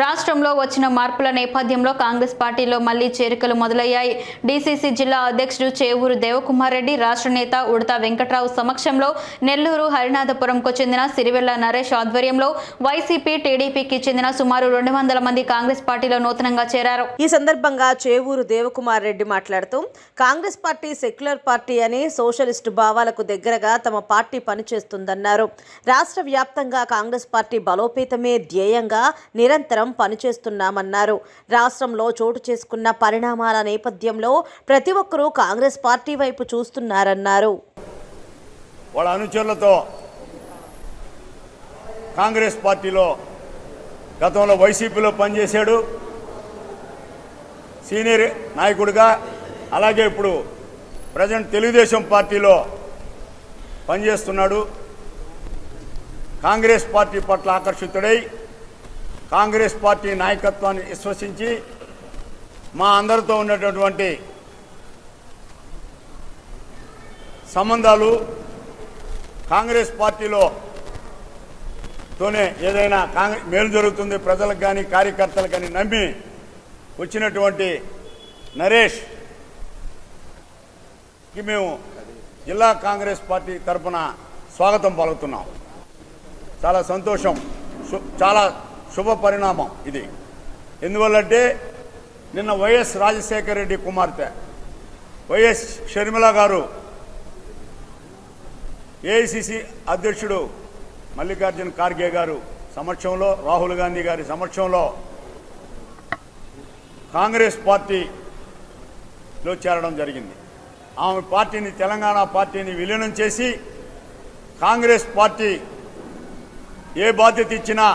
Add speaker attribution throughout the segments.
Speaker 1: రాష్ట్రంలో వచ్చిన మార్పుల నేపథ్యంలో కాంగ్రెస్ పార్టీలో మళ్ళీ చేరికలు మొదలయ్యాయి. డీసీసీ జిల్లా అధ్యక్షుడు చేవూరు దేవకుమార్ రెడ్డి రాష్ట్ర నేత ఉడతా వెంకట్రావు సమక్షంలో నెల్లూరు హరినాథపురంకు చెందిన సిరివెల్ల నరేష్ ఆధ్వర్యంలో వైసీపీ టీడీపీకి చెందిన సుమారు రెండు వందల మంది కాంగ్రెస్ పార్టీలో నూతనంగా చేరారు.
Speaker 2: ఈ సందర్భంగా చేవూరు దేవకుమార్ రెడ్డి మాట్లాడుతూ కాంగ్రెస్ పార్టీ సెక్యులర్ పార్టీ అని సోషలిస్టు భావాలకు దగ్గరగా తమ పార్టీ పనిచేస్తుందన్నారు. రాష్ట్ర వ్యాప్తంగా కాంగ్రెస్ పార్టీ బలోపేతమే ధ్యేయంగా నిరంతరం పనిచేస్తున్నామన్నారు. రాష్ట్రంలో చోటు చేసుకున్న పరిణామాల నేపథ్యంలో ప్రతి ఒక్కరూ కాంగ్రెస్ పార్టీ వైపు చూస్తున్నారన్నారు.
Speaker 3: వాళ్ళ అనుచరులతో కాంగ్రెస్ పార్టీలో గతంలో వైసీపీలో పనిచేశాడు. సీనియర్ నాయకుడిగా అలాగే ఇప్పుడు ప్రజెంట్ తెలుగుదేశం పార్టీలో పనిచేస్తున్నాడు. కాంగ్రెస్ పార్టీ పట్ల ఆకర్షితుడై కాంగ్రెస్ పార్టీ నాయకత్వాన్ని విశ్వసించి మా అందరితో ఉన్నటువంటి సంబంధాలు కాంగ్రెస్ పార్టీలో తోనే ఏదైనా కాంగ్రెస్ మేలు జరుగుతుంది ప్రజలకు కానీ కార్యకర్తలకు కానీ నమ్మి వచ్చినటువంటి నరేష్కి మేము జిల్లా కాంగ్రెస్ పార్టీ తరఫున స్వాగతం పలుకుతున్నాం. చాలా సంతోషం. చాలా శుభ పరిణామం ఇది. ఎందువల్లంటే నిన్న వైఎస్ రాజశేఖర రెడ్డి కుమార్తె వైఎస్ షర్మిల గారు ఏఐసిసి అధ్యక్షుడు మల్లికార్జున ఖార్గే గారు సమక్షంలో రాహుల్ గాంధీ గారి సమక్షంలో కాంగ్రెస్ పార్టీలో చేరడం జరిగింది. ఆమె పార్టీని తెలంగాణ పార్టీని విలీనం చేసి కాంగ్రెస్ పార్టీ ఏ బాధ్యత ఇచ్చినా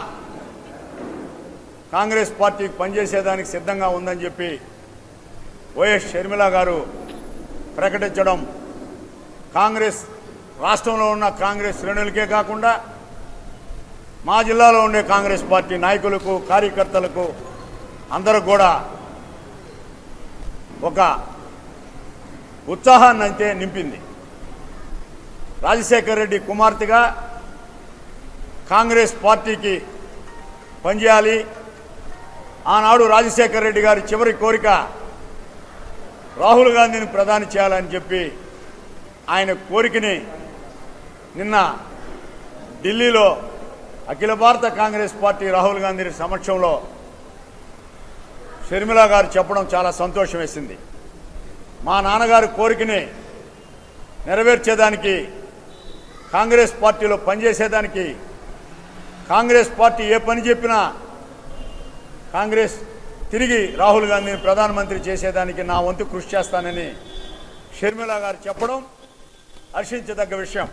Speaker 3: కాంగ్రెస్ పార్టీకి పనిచేసేదానికి సిద్ధంగా ఉందని చెప్పి వైఎస్ షర్మిల గారు ప్రకటించడం కాంగ్రెస్ రాష్ట్రంలో ఉన్న కాంగ్రెస్ శ్రేణులకే కాకుండా మా జిల్లాలో ఉండే కాంగ్రెస్ పార్టీ నాయకులకు కార్యకర్తలకు అందరూ కూడా ఒక ఉత్సాహాన్ని అంతే నింపింది. రాజశేఖర రెడ్డి కుమార్తెగా కాంగ్రెస్ పార్టీకి పనిచేయాలి. ఆనాడు రాజశేఖర రెడ్డి గారి చివరి కోరిక రాహుల్ గాంధీని ప్రధాని చేయాలని చెప్పి ఆయన కోరికని నిన్న ఢిల్లీలో అఖిల భారత కాంగ్రెస్ పార్టీ రాహుల్ గాంధీ సమక్షంలో షర్మిల గారు చెప్పడం చాలా సంతోషం వేసింది. మా నాన్నగారి కోరికని నెరవేర్చేదానికి కాంగ్రెస్ పార్టీలో పనిచేసేదానికి కాంగ్రెస్ పార్టీ ఏ పని చెప్పినా కాంగ్రెస్ తిరిగి రాహుల్ గాంధీని ప్రధానమంత్రి చేసేదానికి నా వంతు కృషి చేస్తానని షర్మిల గారు చెప్పడం హర్షించదగ్గ విషయం.